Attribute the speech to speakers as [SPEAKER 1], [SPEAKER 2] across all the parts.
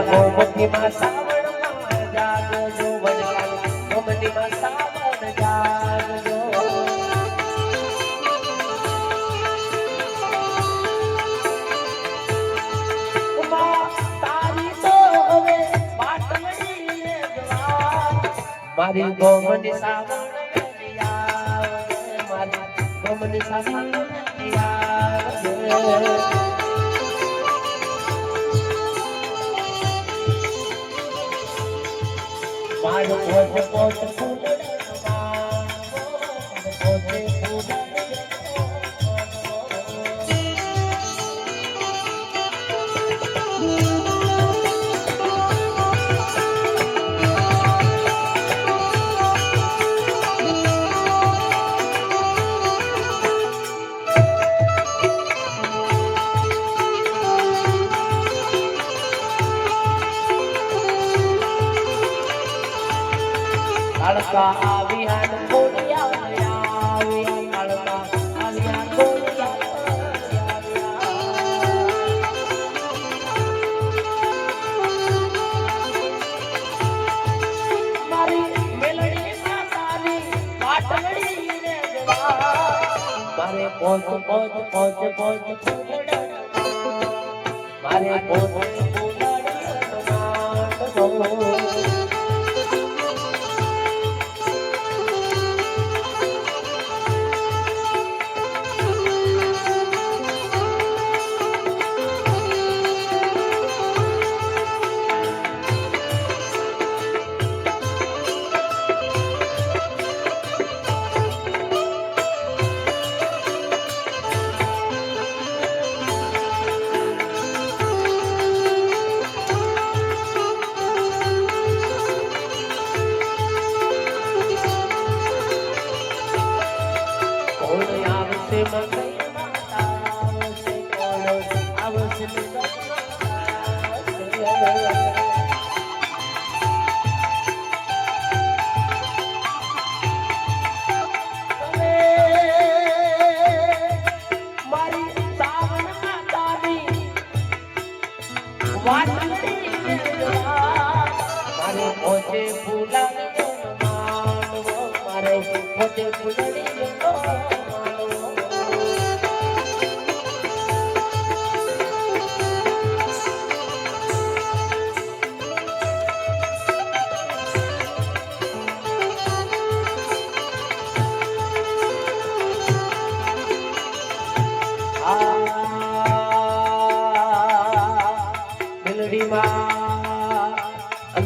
[SPEAKER 1] પેલા ગોમતી માં સાવણ જાગજો વડલા ગોમતી સાવણ. મારી ગોમની સાવણ મારી ગોમની સાવણ મારો પોત પોત ફૂલડમાં મારી પોત પોત પોત પોત મારે પોત ફૂલડા કોણ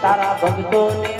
[SPEAKER 1] દિલડી અનગઢમાં કેમ લાગી વાર દિલડીમાં ભક્તોને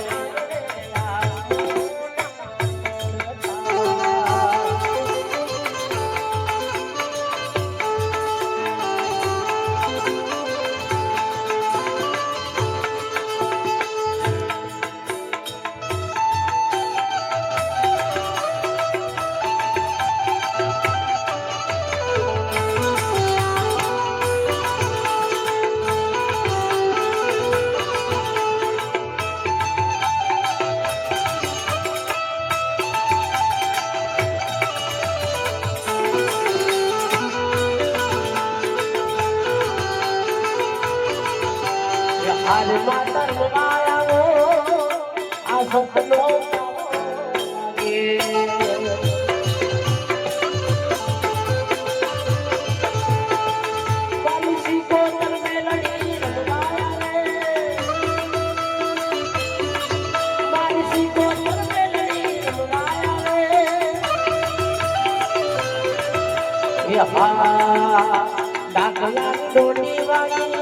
[SPEAKER 1] કોતર મેલડી રંગાયા રે. યહા ડાકલા ડોડી વાળી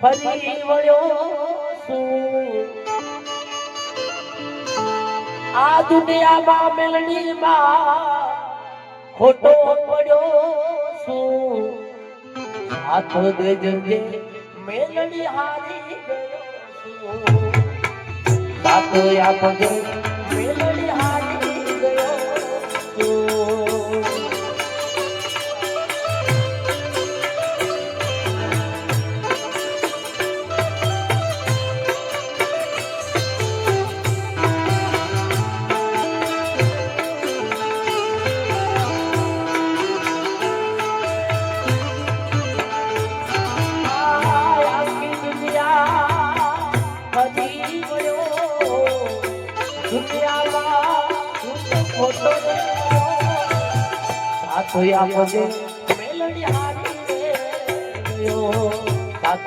[SPEAKER 1] ફરી વળ્યો છું. આ દુનિયામાં મેળણીમાં ખોટો પડ્યો છું. હાથ દેજે મેલડી હારી ગયો છું. સાથ આપજે સાથ આપજે મેલડી હારી રે ગયો. સાથ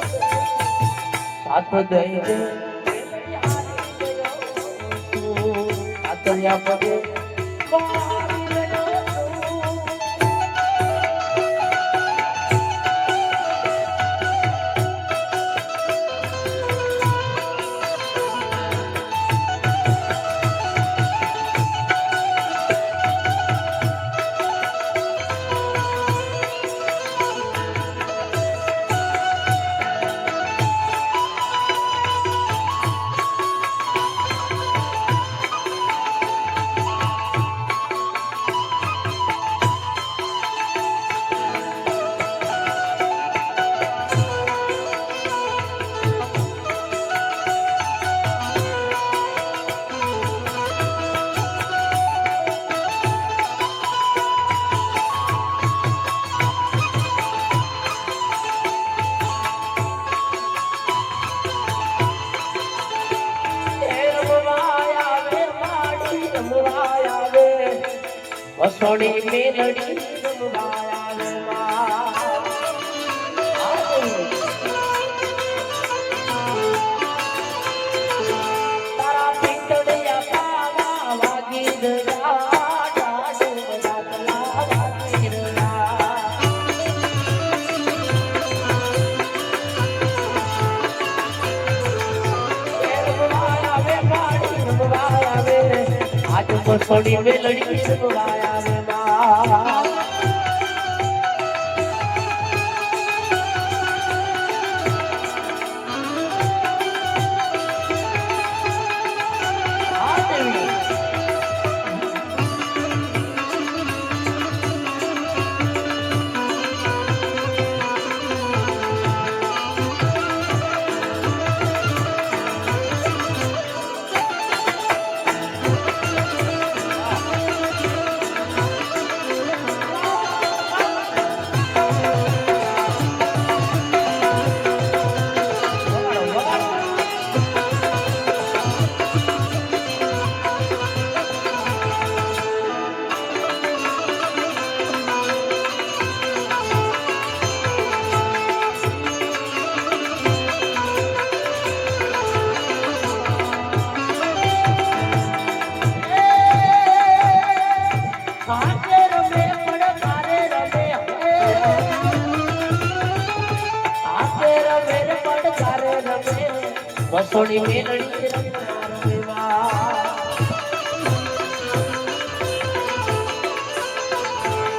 [SPEAKER 1] ખોટો દઈ દે સાથ આપજે રહ્યા. આજ મસોડી મેલડી વસોડી મેલડી રમવા. રમેવા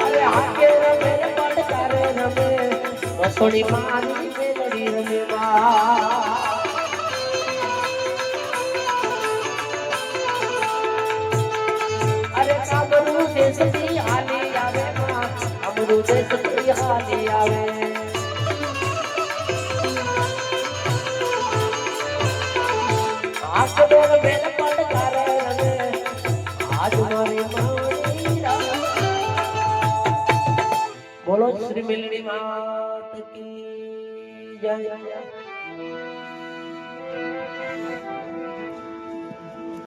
[SPEAKER 1] અરે આકે રમે. ને પડકારે રમે. વસોડી મારી મેલડી રમેવા અરે હાલી આવે. બેલ શ્રી મિલની માત કી જય.